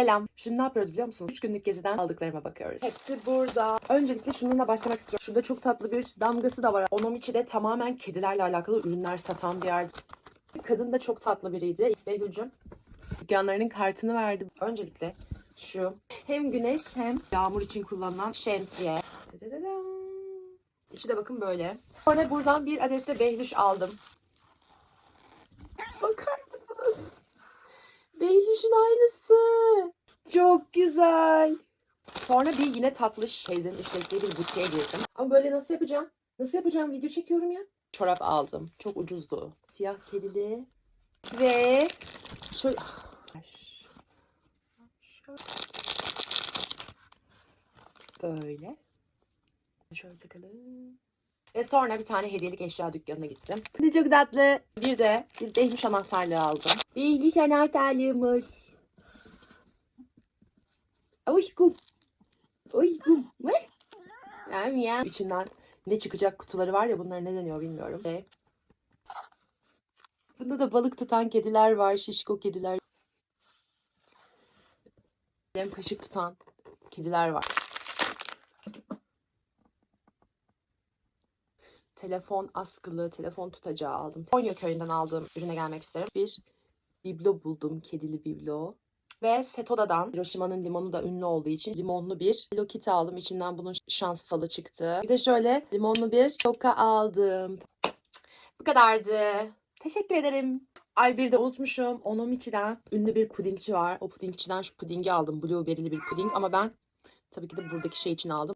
Selam. Şimdi ne yapıyoruz biliyor musunuz? 3 günlük geziden aldıklarıma bakıyoruz. Hepsi burada. Öncelikle şununla başlamak istiyorum. Şurada çok tatlı bir damgası da var. Onomichi'de tamamen kedilerle alakalı ürünler satan bir yer. Kadın da çok tatlı biriydi. Begül'cüm dükkanlarının kartını verdi. Öncelikle şu hem güneş hem yağmur için kullanılan şemsiye. İçi de bakın böyle. Sonra buradan bir adet de behluş aldım. Bakar mısınız? Behlüş'ün aynısı. Çok güzel. Sonra bir yine tatlı teyzenin işlettiği bir butiğe girdim. Ama böyle nasıl yapacağım? Nasıl yapacağım? Video çekiyorum ya. Çorap aldım. Çok ucuzdu. Siyah kedili. Ve şöyle... Böyle. Şöyle takalım. Ve sonra bir tane hediyelik eşya dükkanına gittim. Ne çok tatlı. Bir de bir Behliş anahtarlığı aldım. Behliş anahtarlığımız. Aşkım. Aşkım. Ne? Yani ya. İçinden ne çıkacak kutuları var ya bunlar ne deniyor bilmiyorum. Ve Bunda da balık tutan kediler var. Şişko kediler. Hem kaşık tutan kediler var. Telefon askılı, telefon tutacağı aldım. Konya köyünden aldığım ürüne gelmek isterim. Bir biblo buldum, kedili biblo. Ve Setoda'dan Hiroşima'nın limonu da ünlü olduğu için limonlu bir Hello Kitty aldım. İçinden bunun şans falı çıktı. Bir de şöyle limonlu bir toka aldım. Bu kadardı. Teşekkür ederim. Ay bir de unutmuşum. Onomichi'den ünlü bir pudingçi var. O pudingçiden şu pudingi aldım. Blueberry'li bir puding ama ben tabii ki de buradaki şey için aldım.